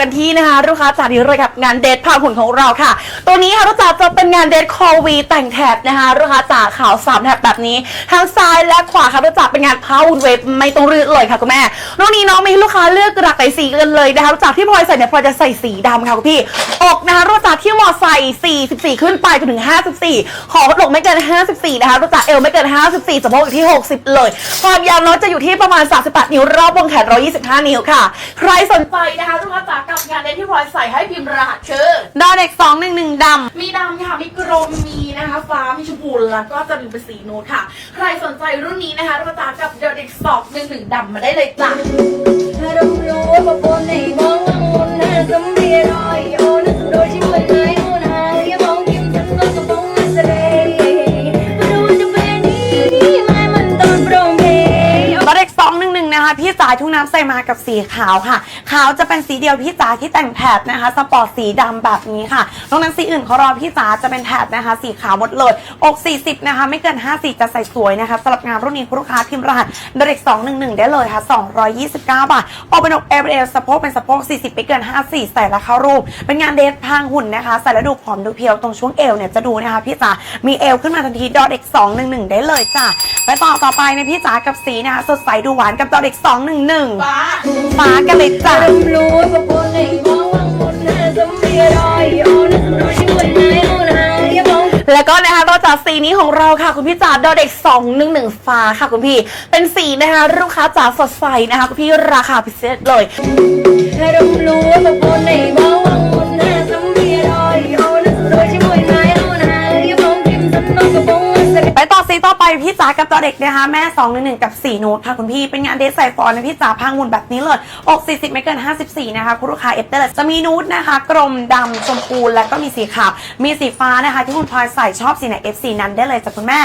กันที่นะคะลูกค้าจากนี้เลยกับงานเดทพาหุ่นของเราค่ะ ตัวนี้ค่ะลูกค้าจะเป็นงานเดทคอวีแต่งแถบนะคะลูกค้าจากขาวสามแถบแบบนี้ทั้งซ้ายและขวาค่ะลูกค้าเป็นงานพาหุ่นเวฟไม่ต้องรืดเลยค่ะคุณแม่รุ่นนี้น้องมีลูกค้าเลือกหลากหลายสีกันเลยนะคะลูกจาที่พลอยใส่เนี่ยพลอยจะใส่สีดำค่ะคุณพี่อกนะคะลูกค้าที่เหมาะใส่ 44 ขึ้นไปจนถึง 54 ขออกไม่เกิน 54 นะคะลูกค้าเอวไม่เกิน 54สะโพกอยู่ที่ 60 เลย ความยาวน้อยจะอยู่ที่ประมาณ 38 นิ้วรอบวงแขน 125 นิ้วค่ะ ใครสนใจนะคะลูกค้าจ๋ากับงานเดทที่พลอยใส่ให้พิมพ์รหัสคือดอเด็กสองหนึ่งหนึ่งดมีดำค่ะ มีกรมมีนะคะ ฟ้า มีชมพูแล้วก็จะมีเป็นสีนูดค่ะ ใครสนใจรุ่นนี้นะคะลูกค้าจ๋ากับเดอะเด็กสองหนึ่งหนึ่งดำมาได้เลยจ้ะถ้าเรารู้ว่ นะคะพี่จ๋าทุ่งน้ำใส่มากับสีขาวค่ะ ขาวจะเป็นสีเดียวพี่จ๋าที่แต่งแถบนะคะ สปอร์ตสีดำแบบนี้ค่ะนอกนั้นสีอื่นเขารอพี่จ๋าจะเป็นแถบนะคะ สีขาวหมดเลยอก 40 นะคะ ไม่เกิน54จะใส่สวยนะคะสำหรับงานรุ่นนี้คุณลูกค้าพิมพ์รหัสดอเด็ก211 ได้เลยค่ะ 229 บาทออกเป็นอกเอเอลสะโพกเป็นสะโพก 40 ไม่เกิน 54 ใส่แล้วเข้ารูป เป็นงานเดทพางหุ่นนะคะ ใส่แล้วดูผอมดูเพียวตรงช่วงเอวเนี่ยจะดูนะคะพี่จ๋ามีเอวขึ้นมาทันทีดอเด็ก211 ได้เลยจ้ะไปต่อต่อไปในะพี่จ๋ากับสีนะคะสดใสดูหวานกับดอเด็ก211ฟ้าฟ้ากันเลยจ้ะถ้าเรารู้ว่าบนในมองว่ามุนน่าสมเรียรอยโอ้น่าสมโดยชิมวยไงโอ้นาอย่ามองแล้วก็นะคะต่อจากสีนี้ของเราค่ะ คุณพี่จ๋าดอเด็ก 211 ฟ้าค่ะคุณพี่ เป็นสีนะคะลูกค้าจ๋าสดใสนะคะคุณพี่ราคาพิเศษเลยถ้าเรารู้ว่าบนในมองว่ามุน ไปต่อสีต่อไปพี่จ๋ากับตัวเด็กนะคะแม่2 1 1กับ 4 โน้ตค่ะคุณพี่เป็นงานเดทใส่ฟอนนะพี่จ๋าพังหุ่นแบบนี้เลยอก40 ไม่เกิน 54 นะคะ คุณลูกค้าเอฟเตอร์จะมีนูดนะคะ กรมดำชมพูแล้วก็มีสีขาวมีสีฟ้านะคะ ที่คุณพลอยใส่ชอบสีไหน F สีนั้นได้เลยจากคุณแม่